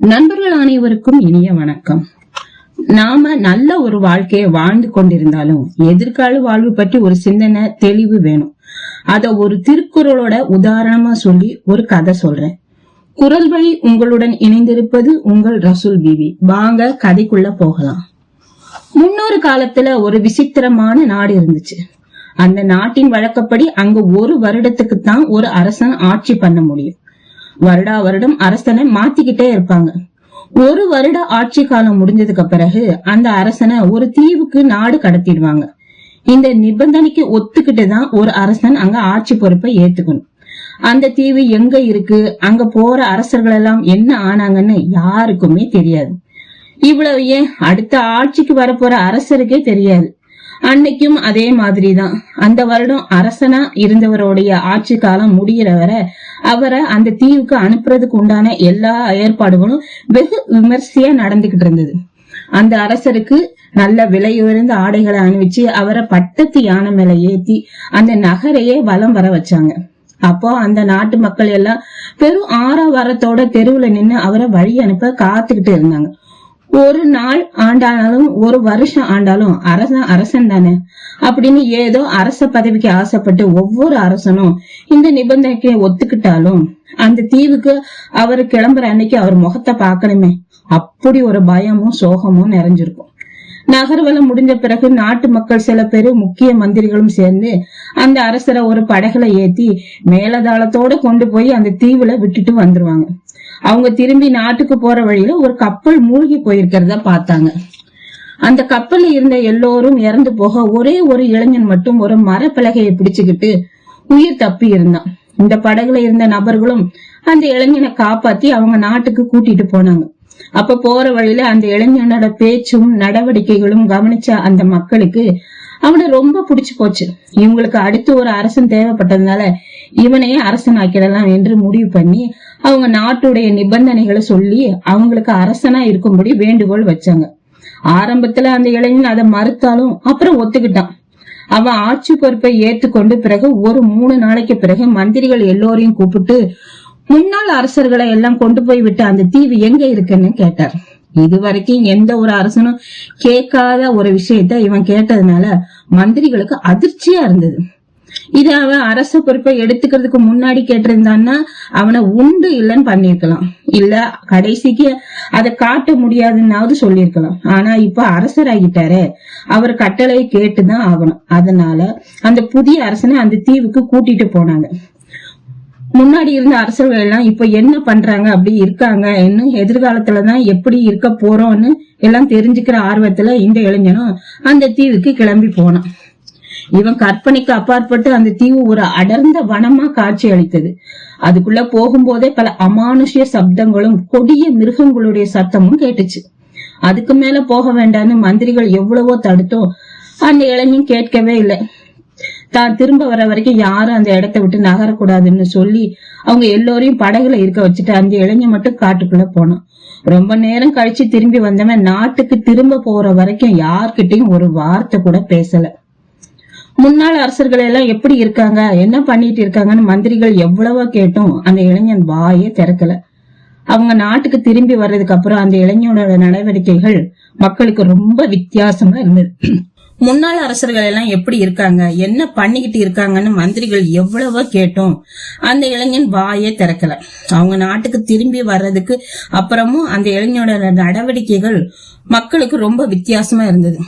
நண்பர்கள் அனைவருக்கும் இனிய வணக்கம். நாம நல்ல ஒரு வாழ்க்கையை வாழ்ந்து கொண்டிருந்தாலும் எதிர்கால வாழ்வு பற்றி ஒரு சிந்தனை தெளிவு வேணும். அத ஒரு திருக்குறளோட உதாரணமா சொல்லி ஒரு கதை சொல்றேன். குரல் வழி உங்களுடன் இணைந்திருப்பது உங்கள் ரசூல் பிவி வாங்க கதைக்குள்ள போகலாம். முன்னொரு காலத்துல ஒரு விசித்திரமான நாடு இருந்துச்சு. அந்த நாட்டின் வழக்கப்படி அங்க ஒரு வருடத்துக்கு தான் ஒரு அரசன் ஆட்சி பண்ண முடியும். வருடா வருடம் அரசனை மாத்திக்கிட்டே இருப்பாங்க. ஒரு வருட ஆட்சி காலம் முடிஞ்சதுக்கு பிறகு அந்த அரசனை ஒரு தீவுக்கு நாடு கடத்திடுவாங்க. இந்த நிபந்தனைக்கு ஒத்துக்கிட்டு தான் ஒரு அரசன் அங்க ஆட்சி பொறுப்பை ஏத்துக்கணும். அந்த தீவு எங்க இருக்கு? அங்க போற அரசர்கள் எல்லாம் என்ன ஆனாங்கன்னு யாருக்குமே தெரியாது. இவ்வளவு ஏன்? அடுத்த ஆட்சிக்கு வரப்போற அரசருக்கே தெரியாது. அன்னைக்கும் அதே மாதிரிதான். அந்த வருடம் அரசனா இருந்தவருடைய ஆட்சி காலம் முடிகிற வரை அவரை அந்த தீவுக்கு அனுப்புறதுக்கு உண்டான எல்லா ஏற்பாடுகளும் வெகு விமர்சையா நடந்துகிட்டு இருந்தது. அந்த அரசருக்கு நல்ல விலை உயர்ந்த ஆடைகளை அணிவிச்சு அவரை பட்டத்து யானை மேல ஏத்தி அந்த நகரையே வலம் வர வச்சாங்க. அப்போ அந்த நாட்டு மக்கள் எல்லாம் பெரும் ஆரவாரத்தோட தெருவுல நின்னு அவரை வழி அனுப்ப காத்துக்கிட்டு இருந்தாங்க. ஒரு நாள் ஆண்டானாலும் ஒரு வருஷம் ஆண்டாலும் அரசன் அரசன் தானே. அப்படின்னு ஏதோ அரச பதவிக்கு ஆசைப்பட்டு ஒவ்வொரு அரசனும் இந்த நிபந்தனைக்கு ஒத்துக்கிட்டாலும் அந்த தீவுக்கு அவர் கிளம்புற அன்னைக்கு அவர் முகத்தை பார்க்கணுமே. அப்படி ஒரு பயமும் சோகமும் நிறைஞ்சிருக்கும். நகர்வலம் முடிஞ்ச பிறகு நாட்டு மக்கள் சில பேரு முக்கிய மந்திரிகளும் சேர்ந்து அந்த அரசரை ஒரு படகுல ஏத்தி மேலதாளத்தோட கொண்டு போய் அந்த தீவுல விட்டுட்டு வந்துருவாங்க. அவங்க திரும்பி நாட்டுக்கு போற வழியில ஒரு கப்பல் மூழ்கி போயிருக்கிறத பார்த்தாங்க. அந்த கப்பல்ல இருந்த எல்லோரும் இறந்து போக ஒரே ஒரு இளைஞன் மட்டும் ஒரு மரப்பலகையை பிடிச்சுக்கிட்டு உயிர் தப்பி இருந்தான். இந்த படகுல இருந்த நபர்களும் அந்த இளைஞனை காப்பாத்தி அவங்க நாட்டுக்கு கூட்டிட்டு போனாங்க. அப்ப போற வழியில அந்த இளைஞனோட பேச்சும் நடவடிக்கைகளும் கவனிச்ச அந்த மக்களுக்கு அவனை ரொம்ப பிடிச்சு போச்சு. இவங்களுக்கு அடுத்து ஒரு அரசன் தேவைப்பட்டதுனால இவனையே அரசன் ஆக்கிடலாம் என்று முடிவு பண்ணி அவங்க நாட்டுடைய நிபந்தனைகளை சொல்லி அவங்களுக்கு அரசனா இருக்கும்படி வேண்டுகோள் வச்சாங்க. ஆரம்பத்துல அந்த இளைஞன் அதை மறுத்தாலும் அப்புறம் ஒத்துக்கிட்டான். அவன் ஆட்சி பொறுப்பை ஏத்துக்கொண்டு பிறகு ஒரு மூணு நாளைக்கு பிறகு மந்திரிகள் எல்லோரையும் கூப்பிட்டு முன்னாள் அரசர்களை எல்லாம் கொண்டு போய் விட்டு அந்த தீவு எங்க இருக்குன்னு கேட்டார். இது வரைக்கும் எந்த ஒரு அரசனும் கேட்காத ஒரு விஷயத்த இவன் கேட்டதுனால மந்திரிகளுக்கு அதிர்ச்சியா இருந்தது. இது அவன் அரச பொறுப்பை எடுத்துக்கிறதுக்கு முன்னாடி கேட்டிருந்தான்னா அவனை உண்டு இல்லைன்னு பண்ணிருக்கலாம் இல்ல கடைசிக்கு அதை காட்ட முடியாதுன்னாவது சொல்லிருக்கலாம் ஆனா இப்ப அரசராகிட்டாரே. அவர் கட்டளை கேட்டுதான் ஆகணும். அதனால அந்த புதிய அரசனை அந்த தீவுக்கு கூட்டிட்டு போனாங்க. முன்னாடி இருந்த அரசர்கள் எல்லாம் இப்ப என்ன பண்றாங்க அப்படி இருக்காங்க இன்னும் எதிர்காலத்துலதான் எப்படி இருக்க போறோம்னு எல்லாம் தெரிஞ்சுக்கிற ஆர்வத்துல இந்த இளைஞனும் அந்த தீவுக்கு கிளம்பி போனான். இவன் கற்பனைக்கு அப்பாற்பட்டு அந்த தீவு ஒரு அடர்ந்த வனமா காட்சி அளித்தது. அதுக்குள்ள போகும்போதே பல அமானுஷ்ய சப்தங்களும் கொடிய மிருகங்களுடைய சத்தமும் கேட்டுச்சு. அதுக்கு மேல போக வேண்டாம்னு மந்திரிகள் எவ்வளவோ தடுத்தோ அந்த இளைஞன் கேட்கவே இல்லை. தான் திரும்ப வர வரைக்கும் யாரும் அந்த இடத்த விட்டு நகரக்கூடாதுன்னு சொல்லி அவங்க எல்லோரையும் படகுல இருக்க வச்சுட்டு அந்த இளைஞன் மட்டும் காட்டுக்குள்ள போனான். ரொம்ப நேரம் கழிச்சு திரும்பி வந்தவன் நாட்டுக்கு திரும்ப போற வரைக்கும் யார்கிட்டயும் ஒரு வார்த்தை கூட பேசல. முன்னாள் அரசர்கள் எல்லாம் எப்படி இருக்காங்க? என்ன பண்ணிட்டு இருக்காங்கன்னு மந்திரிகள் எவ்வளவோ கேட்டும். அந்த இளைஞன் வாயே திறக்கல. அவங்க நாட்டுக்கு திரும்பி வர்றதுக்கு அப்புறம் அந்த இளைஞனோட நடவடிக்கைகள் மக்களுக்கு ரொம்ப வித்தியாசமா இருந்தது. முன்னாள் அரசர்கள் எல்லாம் எப்படி இருக்காங்க? என்ன பண்ணிக்கிட்டு இருக்காங்கன்னு மந்திரிகள் எவ்வளவோ கேட்டோம். அந்த இளைஞன் வாயே திறக்கல. அவங்க நாட்டுக்கு திரும்பி வர்றதுக்கு அப்புறமும் அந்த இளைஞனோட நடவடிக்கைகள் மக்களுக்கு ரொம்ப வித்தியாசமா இருந்தது.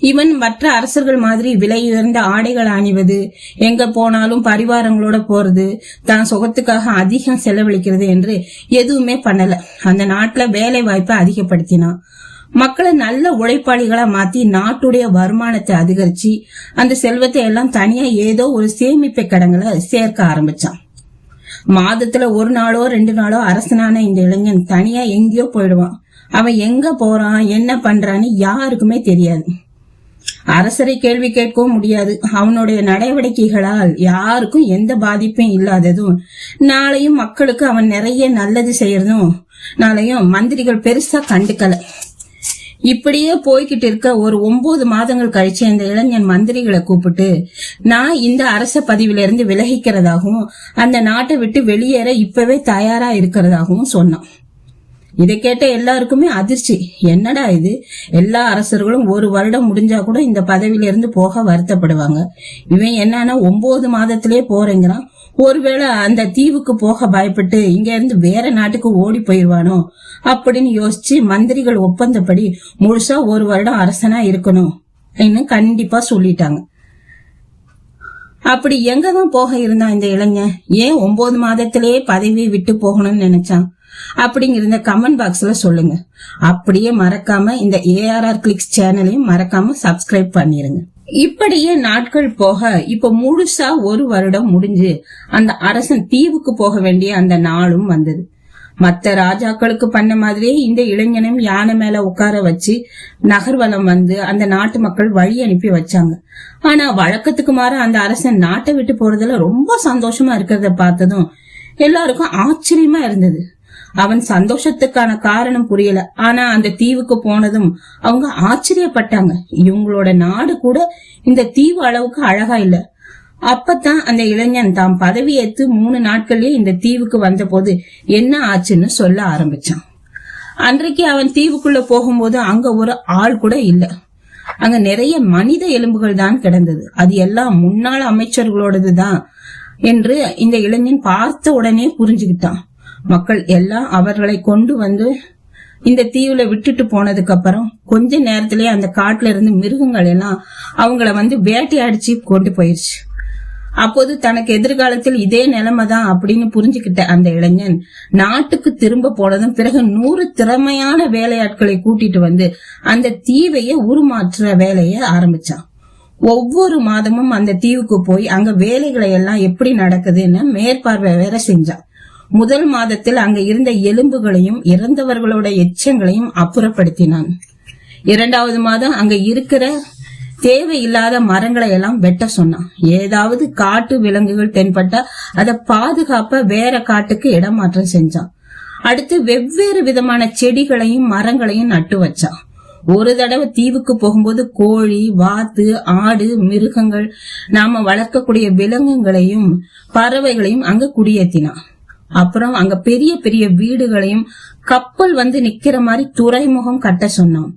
இவன் மற்ற அரசர்கள் மாதிரி விலை உயர்ந்த ஆடைகள் அணிவது எங்க போனாலும் பரிவாரங்களோட போறது தான் சுகத்துக்காக அதிகம் செலவழிக்கிறது என்று எதுவுமே பண்ணல. அந்த நாட்டுல வேலை வாய்ப்பை அதிகப்படுத்தினான் மக்களை நல்ல உழைப்பாளிகளா மாத்தி நாட்டுடைய வருமானத்தை அதிகரிச்சு அந்த செல்வத்தை எல்லாம் தனியா ஏதோ ஒரு சேமிப்பு கடங்களை சேர்க்க ஆரம்பிச்சான். மாதத்துல ஒரு நாளோ ரெண்டு நாளோ அரசனான இந்த இளைஞன் தனியா எங்கேயோ போயிடுவான். அவன் எங்க போறான் என்ன பண்றான்னு யாருக்குமே தெரியாது. அரசரை கேள்வி கேட்கவும் முடியாது. அவனுடைய நடவடிக்கைகளால் யாருக்கும் எந்த பாதிப்பும் இல்லாததும் நாளையும் மக்களுக்கு அவன் நிறைய நல்லது செய்யறதும் நாளையும் மந்திரிகள் பெருசா கண்டுக்கல. இப்படியே போய்கிட்டு இருக்க ஒரு ஒன்பது மாதங்கள் கழிச்சு இந்த இளைஞன் மந்திரிகளை கூப்பிட்டு நான் இந்த அரச பதவியில இருந்து விலகிக்கிறதாகவும் அந்த நாட்டை விட்டு வெளியேற இப்பவே தயாரா இருக்கிறதாகவும் சொன்னான். இதை கேட்ட எல்லாருக்குமே அதிர்ச்சி. என்னடா இது? எல்லா அரசர்களும் ஒரு வருடம் முடிஞ்சா கூட இந்த பதவியில இருந்து போக வருத்தப்படுவாங்க. இவன் என்னன்னா ஒன்பது மாதத்திலே போறேங்கிறான். ஒருவேளை அந்த தீவுக்கு போக பயப்பட்டு இங்க இருந்து வேற நாட்டுக்கு ஓடி போயிருவானோ அப்படின்னு யோசிச்சு மந்திரிகள் ஒப்பந்தப்படி முழுசா ஒரு வருடம் அரசனா இருக்கணும் இன்னும் கண்டிப்பா சொல்லிட்டாங்க. அப்படி எங்கதான் போக இருந்தான் இந்த இளைஞன்? ஏன் ஒன்பது மாதத்திலேயே பதவியை விட்டு போகணும்னு நினைச்சான்? அப்படிங்கிறத கமெண்ட் பாக்ஸ்ல சொல்லுங்க. அப்படியே மறக்காம இந்த ஏஆர்ஆர் கிளிக்ஸ் சேனலையும் மறக்காம சப்ஸ்கிரைப் பண்ணிருங்க. இப்படியே நாட்கள் போக இப்ப முழுசா ஒரு வருடம் முடிஞ்சு அந்த அரசன் தீவுக்கு போக வேண்டிய அந்த நாளும் வந்தது. மத்த ராஜாக்களுக்கு பண்ண மாதிரியே இந்த இளைஞனும் யானை மேல உட்கார வச்சு நகர்வலம் வந்து அந்த நாட்டு மக்கள் வழி அனுப்பி வச்சாங்க. ஆனா வழக்கத்துக்கு மாற அந்த அரசன் நாட்டை விட்டு போறதுல ரொம்ப சந்தோஷமா இருக்கிறத பார்த்ததும் எல்லாருக்கும் ஆச்சரியமா இருந்தது. அவன் சந்தோஷத்துக்கான காரணம் புரியல. ஆனா அந்த தீவுக்கு போனதும் அவங்க ஆச்சரியப்பட்டாங்க. இவங்களோட நாடு கூட இந்த தீவு அளவுக்கு அழகா இல்ல. அப்பதான் அந்த இளைஞன் தாம் பதவி ஏத்து மூணு நாட்கள்லயே இந்த தீவுக்கு வந்த போது என்ன ஆச்சுன்னு சொல்ல ஆரம்பிச்சான். அன்றைக்கு அவன் தீவுக்குள்ள போகும்போது அங்க ஒரு ஆள் கூட இல்ல. அங்க நிறைய மனித எலும்புகள் தான் கிடந்தது. அது எல்லாம் முன்னாள் அமைச்சர்களோடது தான் என்று இந்த இளைஞன் பார்த்த உடனே புரிஞ்சுக்கிட்டான். மக்கள் எல்லாம் அவர்களை கொண்டு வந்து இந்த தீவுல விட்டுட்டு போனதுக்கு அப்புறம் கொஞ்ச நேரத்திலேயே அந்த காட்டுல இருந்து மிருகங்கள் எல்லாம் அவங்கள வந்து வேட்டையாடிச்சு கொண்டு போயிருச்சு. அப்போது தனக்கு எதிர்காலத்தில் இதே நிலைமை தான் அப்படின்னு புரிஞ்சுக்கிட்ட அந்த இளைஞன் நாட்டுக்கு திரும்ப போனதும் பிறகு நூறு திறமையான வேலையாட்களை கூட்டிட்டு வந்து அந்த தீவைய உருமாற்ற வேலைய ஆரம்பிச்சான். ஒவ்வொரு மாதமும் அந்த தீவுக்கு போய் அங்க வேலைகளை எல்லாம் எப்படி நடக்குதுன்னு மேற்பார்வை வேற செஞ்சான். முதல் மாதத்தில் அங்க இருந்த எலும்புகளையும் இறந்தவர்களோட எச்சங்களையும் அப்புறப்படுத்தினான். இரண்டாவது மாதம் அங்க இருக்கிற தேவையில்லாத மரங்களை எல்லாம் வெட்ட சொன்னான். ஏதாவது காட்டு விலங்குகள் தென்பட்டா அதை பாதுகாப்ப வேற காட்டுக்கு இடமாற்றம் செஞ்சான். அடுத்து வெவ்வேறு விதமான செடிகளையும் மரங்களையும் நட்டு வச்சான். ஒரு தடவை தீவுக்கு போகும்போது கோழி வாத்து ஆடு மிருகங்கள் நாம வளர்க்கக்கூடிய விலங்குகளையும் பறவைகளையும் அங்க குடியேத்தினான். அப்புறம் அங்க பெரிய பெரிய வீடுகளையும் கப்பல் வந்து நிக்கிற மாதிரி துறைமுகம் கட்ட சொன்னோம்.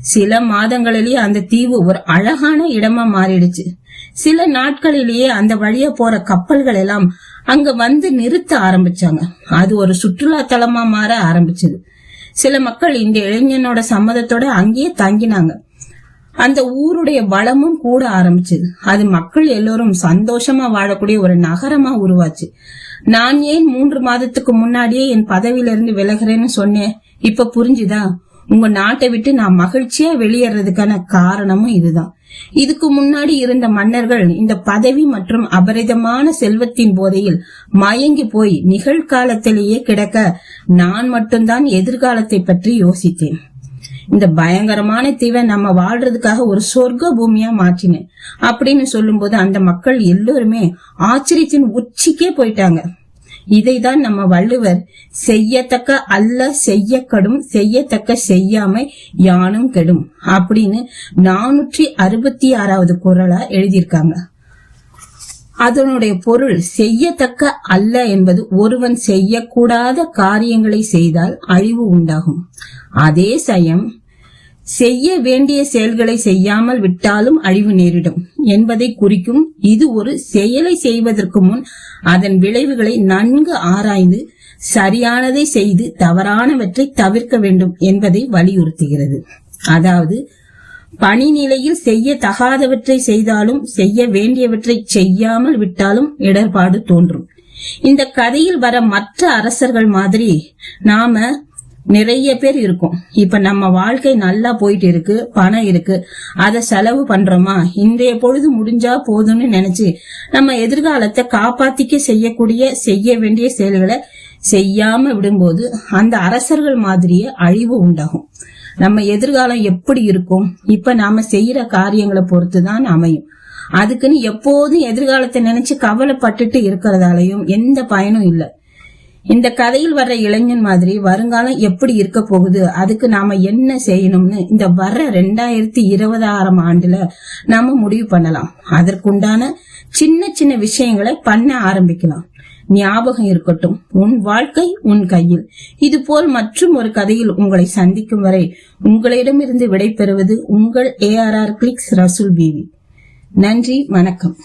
சில மாதங்களிலேயே அந்த தீவு ஒரு அழகான இடமா மாறிடுச்சு. சில நாட்களிலேயே அந்த வழியா போற கப்பல்கள் எல்லாம் அங்க வந்து நிறுத்த ஆரம்பிச்சாங்க. அது ஒரு சுற்றுலா தலமா மாற ஆரம்பிச்சது. சில மக்கள் இந்த இளைஞனோட சம்மதத்தோட அங்கேயே தங்கினாங்க. அந்த ஊருடைய வளமும் கூட ஆரம்பிச்சது. அது மக்கள் எல்லோரும் சந்தோஷமா வாழக்கூடிய ஒரு நகரமா உருவாச்சு. நான் ஏன் மூன்று மாதத்துக்கு முன்னாடியே என் பதவியிலிருந்து விலகிறேன்னு சொன்னேன்? இப்ப புரிஞ்சுதா? உங்க நாட்டை விட்டு நான் மகிழ்ச்சியா வெளியேறதுக்கான காரணமும் இதுதான். இதுக்கு முன்னாடி இருந்த மன்னர்கள் இந்த பதவி மற்றும் அபரிதமான செல்வத்தின் போதையில் மயங்கி போய் நிகழ்காலத்திலேயே கிடக்க நான் மட்டும்தான் எதிர்காலத்தை பற்றி யோசித்தேன். இந்த பயங்கரமான தீவை நம்ம வாழ்றதுக்காக ஒரு சொர்க்க பூமியா மாற்றினேன். அப்படின்னு சொல்லும்போது அந்த மக்கள் எல்லோருமே ஆச்சரியத்தின் உச்சிக்கே போயிட்டாங்க. இதைதான் நம்ம வள்ளுவர் செய்யத்தக்க அல்ல செய்ய கடும் செய்யத்தக்க செய்யாமை யானும் கெடும் அப்படின்னு நானூற்றி அறுபத்தி ஆறாவது குரலா எழுதியிருக்காங்க. அதனுடைய பொருள் செய்யத்தக்க அல்ல என்பது ஒருவன் செய்யக்கூடாத காரியங்களை செய்தால் அழிவு உண்டாகும். அதே சயம் செய்ய வேண்டிய செயல்களை செய்யாமல் விட்டாலும் அழிவு நேரிடும் என்பதை குறிக்கும் இது ஒரு செயலை செய்வதற்கு முன் அதன் விளைவுகளை நன்கு ஆராய்ந்து சரியானதை செய்து தவறானவற்றை தவிர்க்க வேண்டும் என்பதை வலியுறுத்துகிறது. அதாவது பணி நிலையில் செய்ய தகாதவற்றை செய்தாலும் செய்ய வேண்டியவற்றை செய்யாமல் விட்டாலும் இடர்பாடு தோன்றும். இந்த கதையில் வர மற்ற அரசர்கள் மாதிரி நாம நிறைய பேர் இருக்கும். இப்ப நம்ம வாழ்க்கை நல்லா போயிட்டு இருக்கு பணம் இருக்கு அதை செலவு பண்றோமா? இன்றைய பொழுது முடிஞ்சா போதும்னு நினைச்சு நம்ம எதிர்காலத்தை காப்பாத்திக்க செய்யக்கூடிய செய்ய வேண்டிய செயல்களை செய்யாம விடும்போது அந்த அரசர்கள் மாதிரியே அழிவு உண்டாகும். நம்ம எதிர்காலம் எப்படி இருக்கும்? இப்ப நாம செய்யற காரியங்களை பொறுத்துதான் அமையும். அதுக்குன்னு எப்போதும் எதிர்காலத்தை நினைச்சு கவலைப்பட்டுட்டு இருக்கிறதாலையும் எந்த பயனும் இல்லை. இந்த கதையில் வர்ற இளைஞன் மாதிரி வருங்காலம் எப்படி இருக்க போகுது? அதுக்கு நாம என்ன செய்யணும்னு இந்த வர்ற ரெண்டாயிரத்தி இருபதாயிரம் ஆண்டுல நாம முடிவு பண்ணலாம். அதற்குண்டான சின்ன சின்ன விஷயங்களை பண்ண ஆரம்பிக்கலாம். ஞாபகம் இருக்கட்டும். உன் வாழ்க்கை உன் கையில். இதுபோல் மற்றும் ஒரு கதையில் உங்களை சந்திக்கும் வரை உங்களிடமிருந்து விடைபெறுவது உங்கள் ஏஆர்ஆர் கிளிக்ஸ் ரசூல் பிவி. நன்றி வணக்கம்.